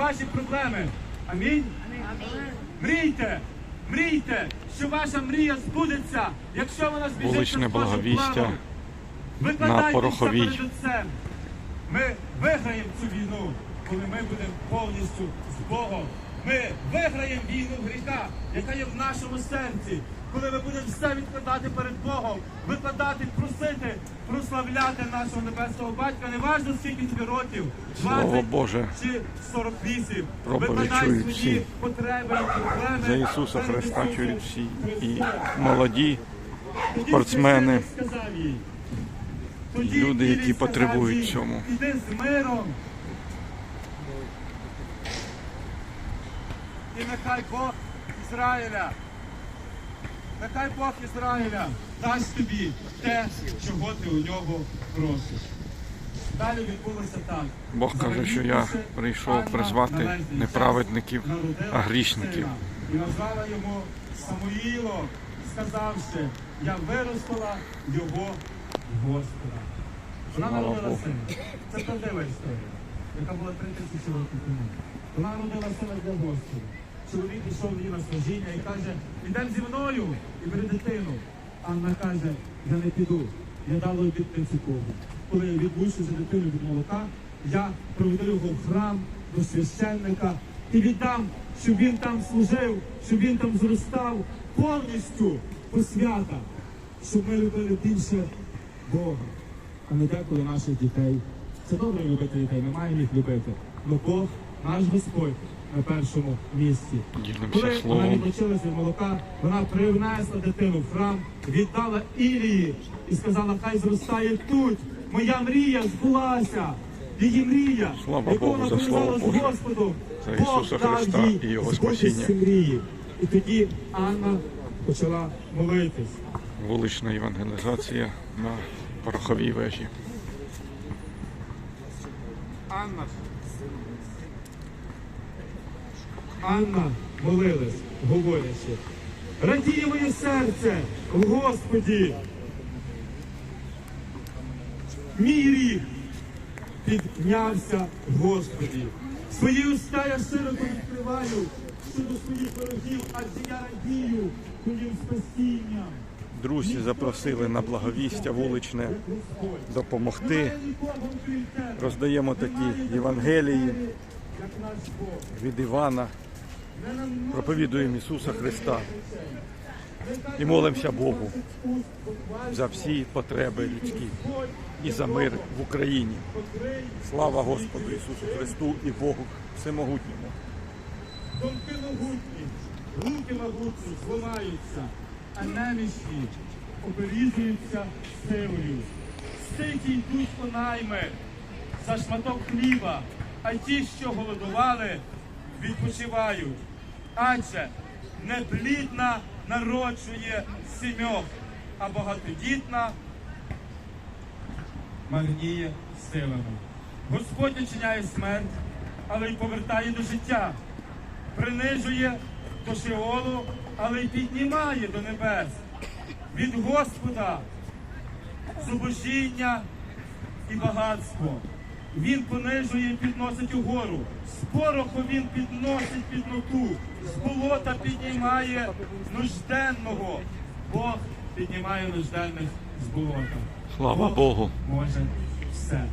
ваші проблеми. Амінь. Мрійте, мрійте, що ваша мрія збудеться, якщо вона збіжиться з благовістя планом. Викладайтеся Пороховій. перед Отцем. Ми виграємо цю війну, коли ми будемо повністю з Богом. Ми виграємо війну гріха, яка є в нашому серці. Коли ми будемо все відкладати перед Богом, викладати, просити, прославляти нашого небесного батька, неважно скільки тобі років, Слово 20 Боже. чи 48. Проповідь Викладай свої потреби і проблеми. За Ісуса Христа чують всі. І молоді, спортсмени, тоді люди, які потребують цьому. Іди з миром. І нехай Бог Ізраїля, нехай Бог Ізраїля дасть тобі те, чого ти у нього просиш. Далі відбулося так. Бог каже, що я прийшов призвати не праведників, а грішників. І назвала йому Самуїло, сказавши, я виростила його Господа. Вона народила сина. Це правдива історія, яка була три тисячі років тому. Вона народила сина для Господа. Чоловік пішов її на служіння і каже, ідемо зі мною і бери дитину. Анна каже, я не піду. Я дала обітницю Богу. Коли я відлучу за дитину від молока, я проведу його в храм до священника і віддам, щоб він там служив, щоб він там зростав повністю посвята, щоб ми любили більше Бога, а не деколи наших дітей. Це добре любити дітей, ми маємо їх любити. Але Бог, наш Господь, на першому місці. Коли вона відлучилася від молока, вона привнесла дитину в храм, віддала Ілії і сказала, хай зростає тут. Моя мрія збулася. Її мрія, Слава яку вона за пов'язала з Господом. за Бог Ісуса дав їй і Його спасіння. мрії. І тоді Анна почала молитись. Вулична евангелізація на пороховій вежі. Анна. Анна молилась, говорячи. Радіє моє серце в Господі. Мій ріг піднявся в Господі. Свої уста я широко відкриваю щодо своїх ворогів, адже я радію твоїм спасінням. Друзі запросили на благовістя вуличне допомогти. Роздаємо такі Євангелії від Івана. Проповідуємо Ісуса Христа і молимося Богу за всі потреби людські і за мир в Україні. Слава Господу Ісусу Христу і Богу Всемогутньому. Думки могутні, руки могутні зламаються, а немічні оберізуються силою. Ститі йдуть по найми за шматок хліба, а ті, що голодували, відпочивають. Адже неплідна народжує сімьох, а багатодітна марніє силами. Господь очиняє смерть, але й повертає до життя, принижує до Шеолу, але й піднімає до небес. Від Господа зубожіння і багатство. Він понижує і підносить угору. З пороху він підносить підноту, з болота піднімає нужденного. Бог піднімає нужденних з болота. Слава Бог Богу! Може все.